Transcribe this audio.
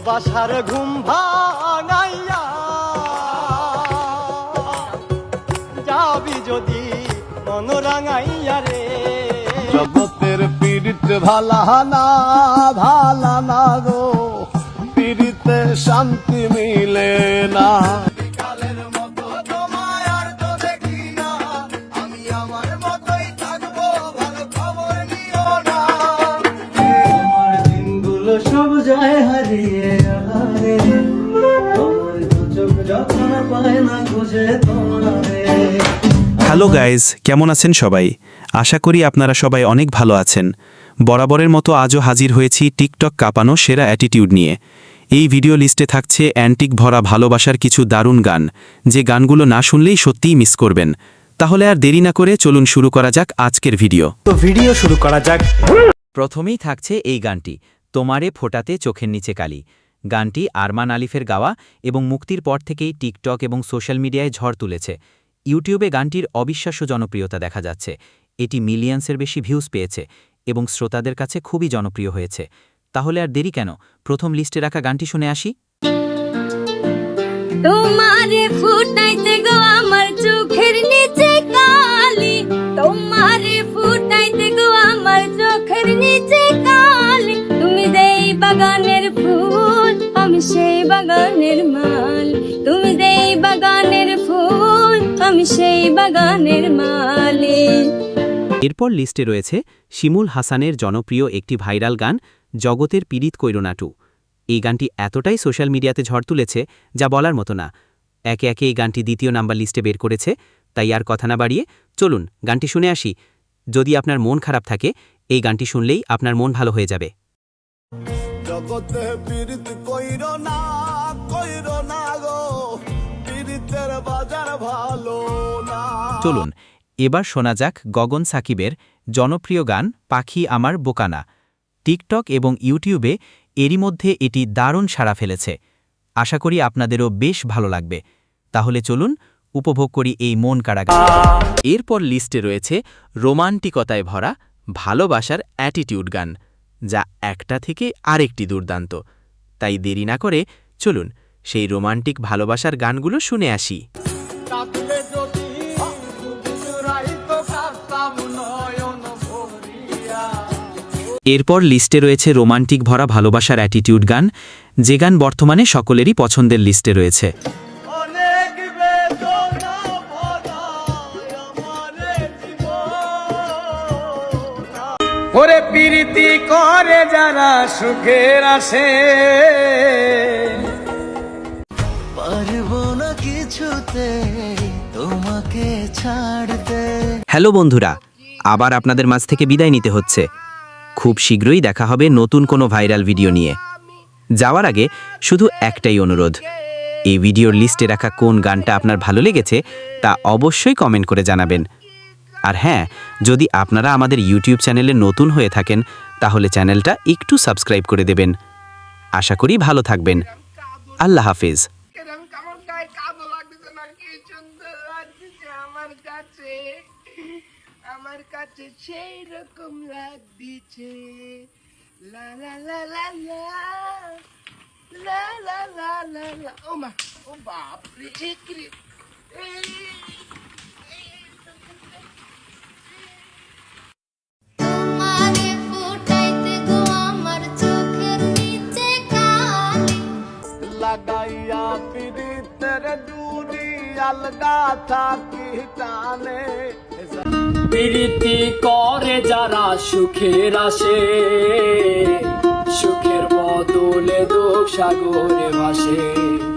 ভালোবাসার ঘুম ভাঙাইয়া, যাবি যদি মন রাঙাইয়া রে। জগতের পীড়িত ভালা না ভালা না গো। পীড়িতে শান্তি হ্যালো গাইজ কেমন আছেন সবাই? আশা করি আপনারা সবাই অনেক ভালো আছেন। বরাবরের মতো আজও হাজির হয়েছি টিকটক কাঁপানো সেরা অ্যাটিটিউড নিয়ে। এই ভিডিও লিস্টে থাকছে অ্যান্টিক ভরা ভালোবাসার কিছু দারুণ গান যে গানগুলো না শুনলেই সত্যিই মিস করবেন। তাহলে আর দেরি না করে চলুন শুরু করা যাক আজকের ভিডিও। তো ভিডিও শুরু করা যাক। প্রথমেই থাকছে এই গানটি তোমারে ফোটাতে চোখের নিচে কালি। গানটি আরমান আলিফের গাওয়া এবং মুক্তির পর থেকেই টিকটক এবং সোশ্যাল মিডিয়ায় ঝড় তুলেছে। ইউটিউবে গানটির অবিশ্বাস্য জনপ্রিয়তা দেখা যাচ্ছে। এটি মিলিয়ন্সের বেশি ভিউজ পেয়েছে এবং শ্রোতাদের কাছে খুবই জনপ্রিয় হয়েছে। তাহলে আর দেরি কেন? প্রথম লিস্টে রাখা গানটি শুনে আসি। তোমারে ফুটাইতে গো আমার চোখের নিচে কালি। তুমি দেই বাগানের ফুল সেই বাগানের মাল। তুমি বাগানের ফুল, আমি সেই বাগানের মালিক এরপর লিস্টে রয়েছে শিমুল হাসানের জনপ্রিয় একটি ভাইরাল গান, জগতের পীড়িত কৈরনাটু। এই গানটি এতটাই সোশ্যাল মিডিয়াতে ঝড় তুলেছে যা বলার মতো না। একে একে এই গানটি দ্বিতীয় নাম্বার লিস্টে বের করেছে, তাই আর কথা না বাড়িয়ে চলুন গানটি শুনে আসি। যদি আপনার মন খারাপ থাকে, এই গানটি শুনলেই আপনার মন ভালো হয়ে যাবে। জগতে পীড়িত কইর না কইর না গো। পীড়িতের বাজার ভালো না। চলুন, এবার শোনা যাক গগন সাকিবের জনপ্রিয় গান পাখি আমার বোকানা। টিকটক এবং ইউটিউবে এরই মধ্যে এটি দারুণ সাড়া ফেলেছে। আশা করি আপনাদেরও বেশ ভালো লাগবে। তাহলে চলুন, উপভোগ করি এই মন কাড়া গান। এরপর লিস্টে রয়েছে রোমান্টিকতায় ভরা, ভালোবাসার অ্যাটিটিউড গান। যা একটা থেকে আরেকটি দুর্দান্ত। তাই দেরি না করে চলুন সেই রোমান্টিক ভালোবাসার গানগুলো শুনে আসি। এরপর লিস্টে রয়েছে রোমান্টিক ভরা ভালোবাসার অ্যাটিটিউড গান যে গান বর্তমানে সকলেরই পছন্দের লিস্টে রয়েছে। ওরে প্রীতি করে যারা সুখের আসে। পারব না কিছুতে তোমাকে ছাড়তে। হ্যালো বন্ধুরা আবার আপনাদের মাঝ থেকে বিদায় নিতে হচ্ছে। খুব শীঘ্রই দেখা হবে নতুন কোনো ভাইরাল ভিডিও নিয়ে। যাওয়ার আগে শুধু একটাই অনুরোধ এই ভিডিওর লিস্টে রাখা কোন গানটা আপনার ভালো লেগেছে তা অবশ্যই কমেন্ট করে জানাবেন। আর হ্যাঁ যদি আপনারা আমাদের ইউটিউব চ্যানেলে নতুন হয়ে থাকেন তাহলে চ্যানেলটা একটু সাবস্ক্রাইব করে দেবেন আশা করি ভালো থাকবেন আল্লাহ হাফেজ লা লা লা লা লা ও মা ও বাপ রে লাগাইয়া পীড়িতের ডুরি আলগা থাকি টানে প্রীতি করে যারা সুখের আসে সুখের বদলে দুঃখ সাগরে ভাসে